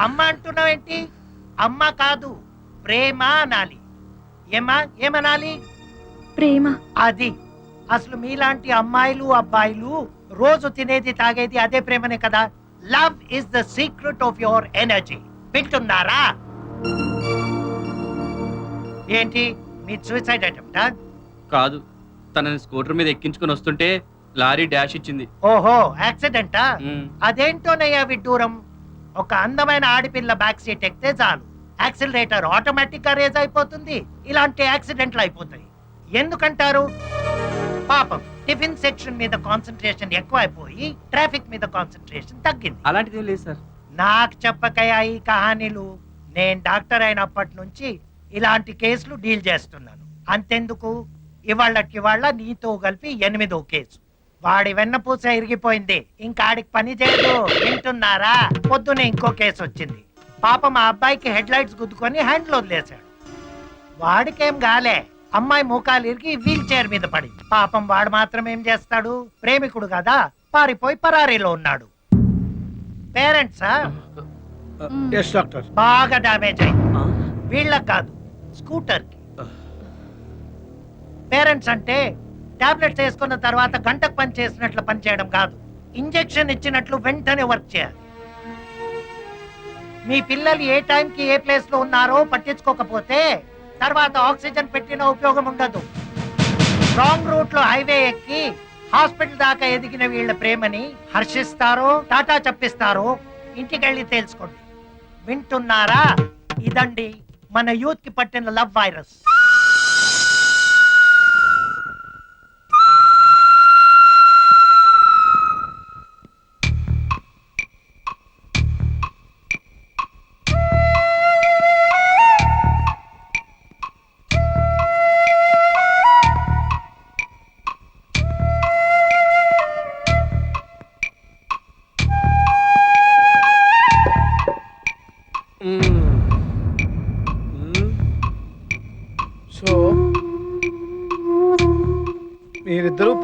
అమ్మ అంటున్నావేంటి? అమ్మ కాదు ప్రేమ అనాలి. ఏమా? ఏమనాలి? ప్రేమ. అది. అసలు మీలాంటి అమ్మాయిలు అబ్బాయిలు రోజు తినేది తాగేది అదే ప్రేమనే కదా? Love is the secret of your energy వింటున్నారా? ఏంటి? మీ సూసైడ్ అటెంప్టా కాదు. తనని స్కూటర్ మీద ఎక్కించుకొని వస్తుంటే లారీ డాష్ ఇచ్చింది. ఓహో యాక్సిడెంటా? అదేంటోనయ్యా విడ్డూరం? ఒక అందమైన ఆడపిల్ల బ్యాక్ సీట్ ఎక్కితే చాలు. యాక్సిలరేటర్ ఆటోమేటిక్గా రేజ్ అయిపోతుంది. ఇలాంటి యాక్సిడెంట్లు అయిపోతాయి. ఎందుకంటారు? పాపం టిఫిన్ సెక్షన్ మీద కాన్సన్ట్రేషన్ ఎక్కువ అయిపోయి ట్రాఫిక్ మీద కాన్సన్ట్రేషన్ తగ్గింది. అలాంటిది లేదు సార్. నాకు చెప్పకయా ఈ కహానీలు? నేను డాక్టర్ అయినప్పటి నుంచి ఇలాంటి కేసులు డీల్ చేస్తున్నాను. అంతెందుకు? ఇవాళ్ళకి వాళ్ళ నీతో కలిపి ఎనిమిదో కేసు. వాడి వెన్నపూస ఇరిగిపోయింది. ఇంకా ఆడికి పని చేయదు. వింటున్నారా? పొద్దునే ఇంకో కేసు వచ్చింది. పాప మా అబ్బాయికి హెడ్ లైట్స్ గుద్దుకొని హ్యాండ్లో వదిలేశాడు. వాడికేం గాలే. అమ్మాయి మోకాలు ఇరిగి వీల్ చైర్ మీద పడింది. పాపం వాడు మాత్రం ఏం చేస్తాడు? ప్రేమికుడు కదా. పారిపోయి పరారీలో ఉన్నాడు. పేరెంట్సా? ఎస్ డాక్టర్ బాగా డామేజ్ అయింది. ఆ, వీళ్ళకి కాదు స్కూటర్కి పేరెంట్స్ అంటే టాబ్లెట్స్ వేసుకున్న తర్వాత గంటకు పని చేసినట్లు పని చేయడం కాదు. ఇంజెక్షన్ ఇచ్చినట్లు వెంటనే వర్క్ చేయాలి. మీ పిల్లలు ఏ టైంకి ఏ ప్లేస్లో ఉన్నారో పట్టించుకోకపోతే తర్వాత ఆక్సిజన్ పెట్టిన ఉపయోగం ఉండదు. రాంగ్ రూట్లో హైవే ఎక్కి హాస్పిటల్ దాకా ఎదిగిన వీళ్ళ ప్రేమని హర్షిస్తారో టాటా చెప్పిస్తారో ఇంటికి వెళ్ళి తెలుసుకోండి వింటున్నారా? ఇదండి మన యూత్కి పట్టిన లవ్ వైరస్.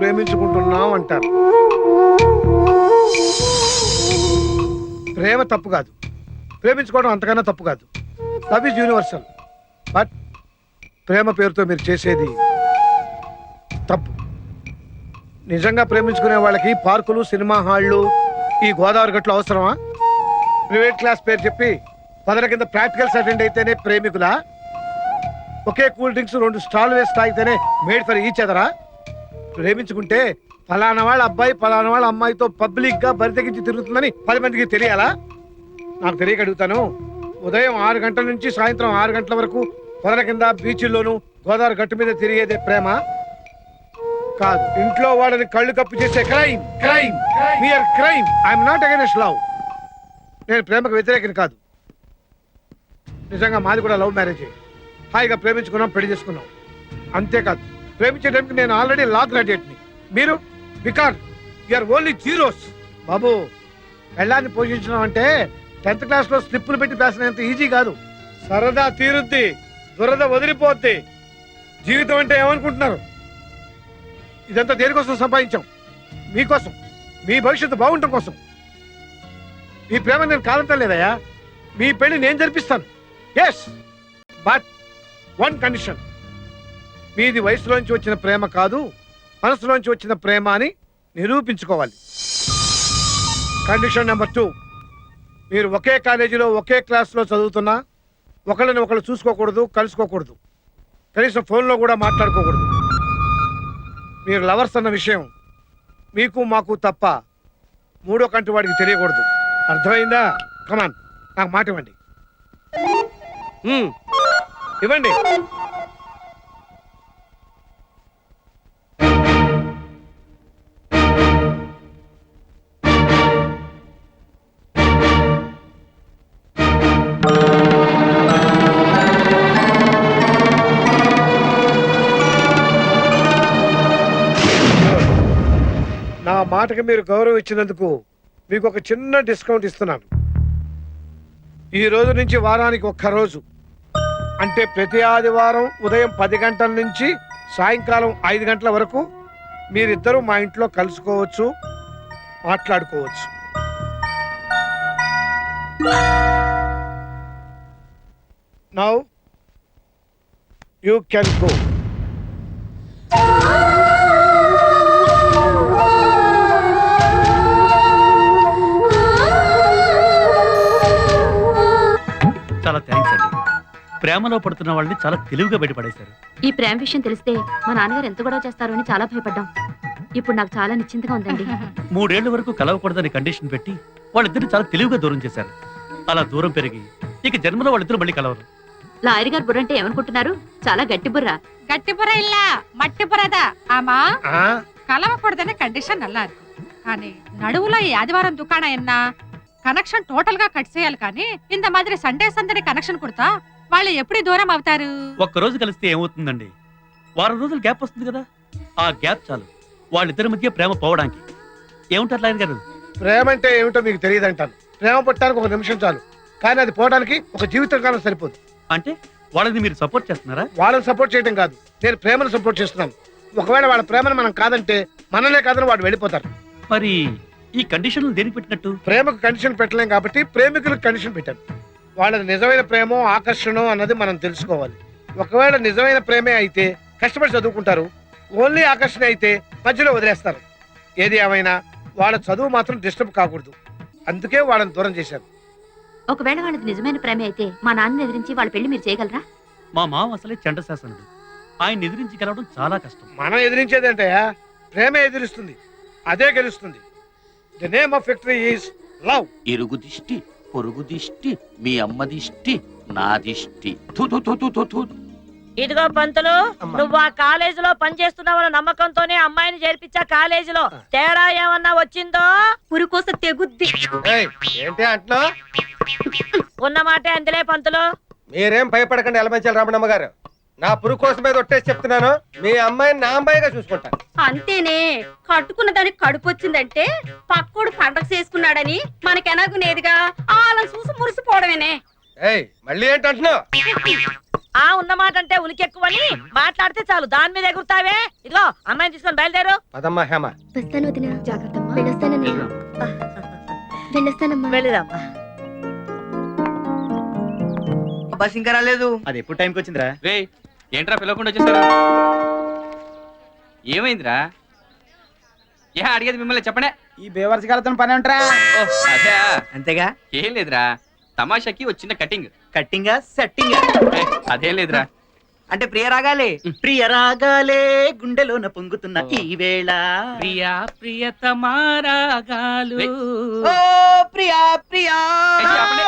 ప్రేమించుకుంటున్నాం అంటారు. ప్రేమ తప్పు కాదు. ప్రేమించుకోవడం అంతకన్నా తప్పు కాదు. లవ్ ఇస్ యూనివర్సల్ బట్ ప్రేమ పేరుతో మీరు చేసేది తప్పు. నిజంగా ప్రేమించుకునే వాళ్ళకి పార్కులు సినిమా హాళ్ళు ఈ గోదావరి గట్లు అవసరమా? ప్రైవేట్ క్లాస్ పేరు చెప్పి పదల కింద ప్రాక్టికల్స్ అటెండ్ అయితేనే ప్రేమికులా? ఒకే కూల్ డ్రింక్స్ రెండు స్టాల్ వేసి తాగితేనే మేడ్ ఫర్ ఈచ్ అదరా? ప్రేమించుకుంటే ఫలానా వాళ్ళ అబ్బాయి ఫలానా వాళ్ళ అమ్మాయితో పబ్లిక్గా బరితెగించి తిరుగుతుందని పది మందికి తెలియాలా? నాకు తెలియక అడుగుతాను ఉదయం ఆరు గంటల నుంచి సాయంత్రం ఆరు గంటల వరకు పొదల కింద బీచ్ల్లోనూ గోదావరి గట్టు మీద తిరిగేదే ప్రేమ? కాదు. ఇంట్లో వాళ్ళని కళ్ళు కప్పు చేసే crime crime mere crime I'm not against love నేను ప్రేమకు వ్యతిరేకని కాదు. నిజంగా మాది కూడా లవ్ మ్యారేజ్. హాయిగా ప్రేమించుకున్నాం పెళ్ళి చేసుకున్నాం. అంతేకాదు. ప్రేమించే టైంకి నేను ఆల్రెడీ లా గ్రాడ్యుయేట్ని మీరు బికార్ యూఆర్ ఓన్లీ జీరోస్ బాబు పెళ్ళాన్ని పోషించడం అంటే టెన్త్ క్లాస్లో స్లిప్పులు పెట్టి పేసినంత ఈజీ కాదు. సరదా తీరుద్ది దురద వదిలిపోద్ది. జీవితం అంటే ఏమనుకుంటున్నారు? ఇదంతా దేనికోసం సంపాదించాం? మీకోసం మీ భవిష్యత్తు బాగుండటం కోసం. మీ ప్రేమ నేను కాదంటం లేదయ్యా. మీ పెళ్ళి నేను జరిపిస్తాను. ఎస్ బట్ వన్ కండిషన్ మీది వయసులోంచి వచ్చిన ప్రేమ కాదు మనసులోంచి వచ్చిన ప్రేమ అని నిరూపించుకోవాలి. Condition number two. మీరు ఒకే కాలేజీలో ఒకే క్లాస్లో చదువుతున్నా ఒకళ్ళని ఒకళ్ళు చూసుకోకూడదు కలుసుకోకూడదు. కనీసం ఫోన్లో కూడా మాట్లాడుకోకూడదు. మీరు లవర్స్ అన్న విషయం మీకు మాకు తప్ప మూడో కంటి వాడికి తెలియకూడదు. అర్థమైందా? కమాన్ నాకు మాట ఇవ్వండి. ఇవ్వండి. మాటకి మీరు గౌరవం ఇచ్చినందుకు మీకు ఒక చిన్న డిస్కౌంట్ ఇస్తున్నాను. ఈ రోజు నుంచి వారానికి ఒక్క రోజు. అంటే ప్రతి ఆదివారం ఉదయం పది గంటల నుంచి సాయంకాలం ఐదు గంటల వరకు మీరిద్దరూ మా ఇంట్లో కలుసుకోవచ్చు మాట్లాడుకోవచ్చు. నౌ యూ కెన్ గో ప్రేమలో పడుతున్న వాళ్ళని చాలా తెలివిగా బయటపడేశారు. ఈ ప్రేమ విషయం తెలిస్తే మా నాన్నగారు ఎంత గొడవ చేస్తారు అని చాలా భయపడ్డాం. ఇప్పుడు నాకు చాలా నిశ్చింతగా ఉందండి. మూడేళ్ళ వరకు కలవకూడదని కండిషన్ పెట్టి వాళ్ళిద్దరు చాలా తెలివిగా దూరం చేశారు. అలా దూరం పెరిగి ఇక జన్మలో వాళ్ళిద్దరు మళ్ళీ కలవరు. లారీ గారు బుర్ర అంటే ఏమనుకుంటున్నారు? చాలా గట్టి బుర్ర. గట్టి బుర్ర இல்ல మట్టి బుర్రదా? ఆమా కలవకూడదనే కండిషన్ అల్లారు కానీ నడువులో ఈ ఆదివారం దుకాణం ఎన్నా కనెక్షన్ టోటల్గా కట్ చేయాలి కానీ ఇంత మాదిరి సండే సందడి కనెక్షన్ కొడతా? వాళ్ళు ఎప్పుడు దూరం అవుతారు? ఒక్క రోజు కలిస్తే ఏమవుతుందండి? వారం రోజులు గ్యాప్ వస్తుంది కదా? ఆ గ్యాప్ చాలు. వాళ్ళిద్దరి మధ్య ప్రేమ పోవడానికి. ఏముంటారు లాయర్ గారు? ప్రేమ అంటే ఏమిటో మీకు తెలియదు అంటాను. ప్రేమ పుట్టడానికి ఒక నిమిషం చాలు. కానీ అది పోవడానికి ఒక జీవితకాలం సరిపోదు. అంటే వాళ్ళని మీరు సపోర్ట్ చేస్తున్నారా? వాళ్ళని సపోర్ట్ చేయడం కాదు. నేను ప్రేమను సపోర్ట్ చేస్తున్నాను. ఒకవేళ వాళ్ళ ప్రేమను మనం కాదంటే మనలే కాదని వాడు వెళ్ళిపోతారు. మరి ఈ కండిషన్లు దేనికి పెట్టినట్టు? ప్రేమకు కండిషన్ పెట్టలేం కాబట్టి ప్రేమికులకు కండిషన్ పెట్టాను. వాళ్ళది నిజమైన ప్రేమో ఆకర్షణ అన్నది మనం తెలుసుకోవాలి. ఒకవేళ నిజమైన ప్రేమే అయితే కష్టపడి చదువుకుంటారు. ఓన్లీ ఆకర్షణ అయితే మధ్యలో వదిలేస్తారు. ఏది ఏమైనా వాళ్ళ చదువు మాత్రం డిస్టర్బ్ కాకూడదు. అందుకే వాళ్ళని దూరం చేశారు. ఒకవేళ వాళ్ళది నిజమైన ప్రేమ అయితే మా నాన్న ఎదిరించి వాళ్ళ పెళ్ళి మీరు చేయగలరా? మా మామ అసలే చండశాసనుడు ఆయన ఎదిరించి గెలవడం చాలా కష్టం. మనం ఎదిరించేదంటయా ప్రేమే ఎదిరిస్తుంది. అదే గెలుస్తుంది. The name of victory is love ఇరుగు దిష్టి. పొరుగు దిష్టి మీ అమ్మ దిష్టి నా దిష్టి. థు థు థు థు థు థు. ఇదిగో పంతులు నువ్వు ఆ కాలేజీలో పనిచేస్తున్నావన్న నమ్మకంతోనే అమ్మాయిని చేర్పించా కాలేజీలో. తేడా ఏమన్నా వచ్చిందో? పురుకోస తెగుద్ది. ఏంటి అంటున్నా ఉన్న మాటే అందిలే పంతులు. మీరేం భయపడకండి ఎలమంచాలి రమణమ్మ గారు. నా పురుగు కోసం మీద ఒట్టేసి చెప్తున్నాను. మీ అమ్మాయిని నా అమ్మాయిగా చూసుకుంటా. అంతేనే. కట్టుకున్న దానికి కడుపు వచ్చిందంటే పక్కోడు పండగ చేసుకున్నాడని మనకెనగునేదిగా వాళ్ళని చూసి మురిసిపోవడమేనే. ఏయ్ మళ్ళీ ఏంటి అంటున్నావు ఆ ఉన్న మాట అంటే ఉలికెక్కువని మాట్లాడితే చాలు. దాని మీద ఎగురుతావే. ఇదిగో అమ్మాయిని తీసుకొని బయలుదేరు. పదమ్మా హేమ. వస్తాను వదిన. వెళ్ళొస్తానమ్మా. బస్ ఇంకా రాలేదు అది ఎప్పుడు టైంకి వచ్చిందిరా? రే ఏంట్రా పిలవకుండా వచ్చేసారు? ఏమైందిరా? ఏ అడిగేది మిమ్మల్ని చెప్పండి ఈ బేవర్స్ గారితో పని ఉంటారా ఓ అదే. అంతేగా? ఏం లేదురా. తమాషాకి ఒక చిన్న కటింగ్. Cutting setting? అదేం లేదురా. అంటే ప్రియ రాగాలి? ప్రియ రాగాలే గుండెలోన పొంగుతున్న ఈ వేళ. ప్రియా ప్రియతమారాగాలు ఓ ప్రియా ప్రియా.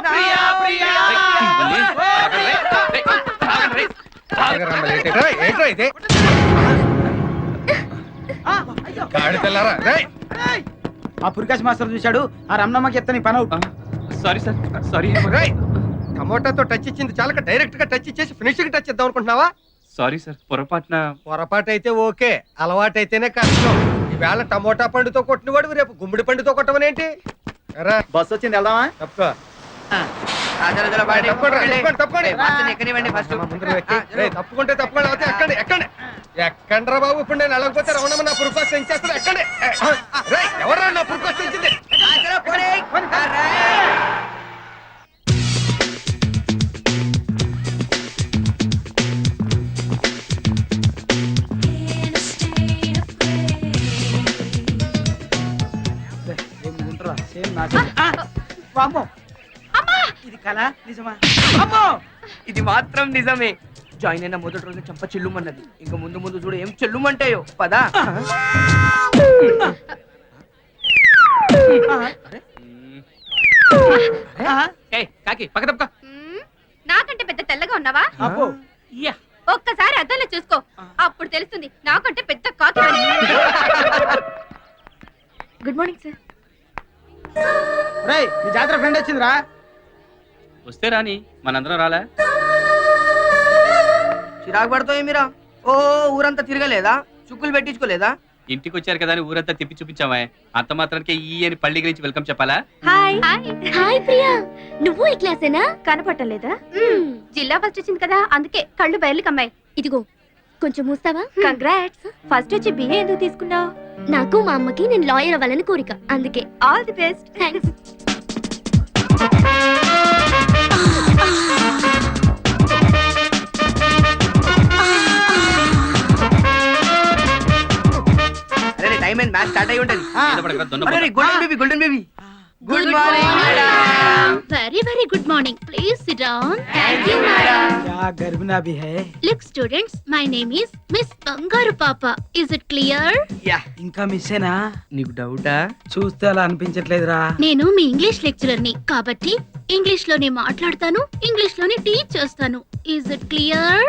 ప్రియా ప్రియా. ఏంట్రా ఇది? గాడి తెల్లారా? రేయ్! ఆ పురికాశ్ మాస్టర్ చూశాడు ఆ రమణమ్మకి ఎత్తని పని అవుట్ సారీ సార్ సారీ. రేయ్! టమోటాతో టచ్ ఇచ్చింది చాలక డైరెక్ట్గా టచ్ ఇచ్చేసి ఫినిషింగ్ టచ్ ఇద్దాం అనుకుంటున్నావా? సారీ సార్ పొరపాటున. పొరపాటు అయితే ఓకే అలవాటు అయితేనే కష్టం. ఈవేళ టమోటా పండుతో కొట్టిన వాడు రేపు గుమ్మడి పండుతో కొట్టమనేంటి? రా బస్ వచ్చింది వెళ్దామా? తప్పుకో. తప్పుకుంటే తప్పుకోండి ఎక్కండి ఎక్కండి. ఎక్కండి రా బాబు ఇప్పుడు నేను వెళ్ళకపోతే రమణమ్మ నా పురుకోస్ తెంచేస్తాను ఎక్కండి. ఎవరా నా పురుకోస్ తెంచింది ఇది కళ నిజమా? అమ్మో! ఇది మాత్రం నిజమే. జాయిన్ అయిన మొదటి రోజు చంప చెల్లుమన్నది. ఇంకా ముందు ముందు చూడు ఏం చెల్లుమంటాయో. పదా. ఏయ్ కాకి పక్క తప్పక. నాకంటే పెద్ద తెల్లగా ఉన్నావా? అబ్బో. ఒక్కసారి అద్దంలో చూసుకో. అప్పుడు తెలుస్తుంది నాకంటే పెద్ద కాకి గుడ్ మార్నింగ్ సార్. రేయ్ జాతర ఫ్రెండ్ వచ్చిందిరా. వస్తే రాని మనందరం రాలే? చిరాకు పడతాయి మీరా? ఓ ఊరంతా తిరగలేదా? చుక్కులు పెట్టించుకోలేదా? ఇంటికి వచ్చారు కదా అని ఊరంతా తిప్పి చూపించామే అంత మాత్రానికి ఈ అని పల్లి గురించి వెల్కమ్ చెప్పాలా? హాయ్. హాయ్. ప్రియా. నువ్వు ఈ క్లాసేనా? కనపట్టలేదా? జిల్లా ఫస్ట్ వచ్చింది కదా అందుకే కళ్ళు బయలు కమ్మాయి. ఇదిగో కొంచెం మూస్తావా? కంగ్రాట్స్ ఫస్ట్ వచ్చి బిఏ ఎందుకు తీసుకున్నావు? నాకు మా అమ్మకి నేను లాయర్ అవ్వాలని కోరిక అందుకే. All the best thanks అయి ఉంటది మీద పడకరా, దొన్న golden baby golden baby good morning very very good morning please sit down thank you madam क्या गर्भना भी है look students my name is miss బంగారు పాప ఇస్ ఇట్ క్లియర్ యా ఇంకా మిస్సేనా నీకు డౌటా చూస్తే అలా అనిపించట్లేదురా నేను మీ ఇంగ్లీష్ లెక్చరర్ ని కాబట్టి ఇంగ్లీష్ లోనే మాట్లాడతాను ఇంగ్లీష్ లోనే టీచ్ చేస్తాను ఇస్ ఇట్ క్లియర్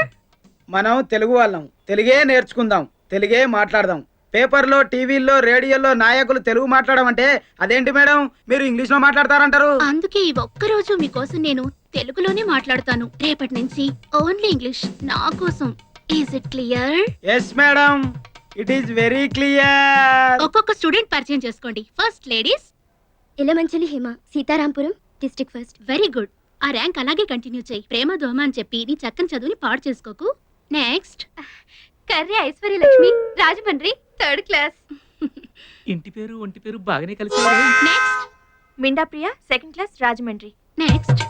మనం తెలుగు వాళ్ళం తెలుగే నేర్చుకుందాం తెలుగే మాట్లాడదాం పేపర్లో టీవీల్లో రేడియోలో నాయకులు తెలుగు మాట్లాడమంటే అదేంటి మేడం? మీరు ఇంగ్లీష్లో మాట్లాడతారంటారు. అందుకే ఈ ఒక్క రోజు మీకోసం నేను తెలుగులోనే మాట్లాడతాను. రేపటి నుంచి ఓన్లీ ఇంగ్లీష్ నా కోసం. Is it clear yes madam it is very clear ఒక్కొక్క స్టూడెంట్ పరిచయం చేసుకోండి. First ladies Ilamanchili Hima Seetharampuram district first very good ఆ ర్యాంక్ అలాగే కంటిన్యూ చేయి. ప్రేమ దోమ అని చెప్పి నీ చక్కని చదువుని పాడు చేసుకోకు. Next Karri Aishwarya Lakshmi Rajahmundry third class ఇంటి పేరు ఒంటి పేరు బాగానే కలిసి next Minda Priya second class Rajahmundry. Next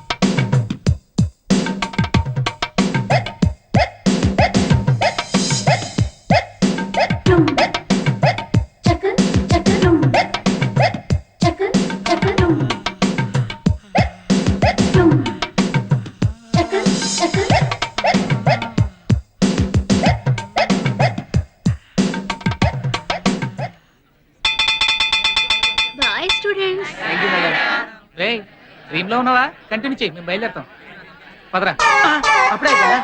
డ్రీమ్లో ఉన్నావా? కంటిన్యూ చేయి మేము బయలుదేరుతాం. పదరా. అప్పుడే కదా.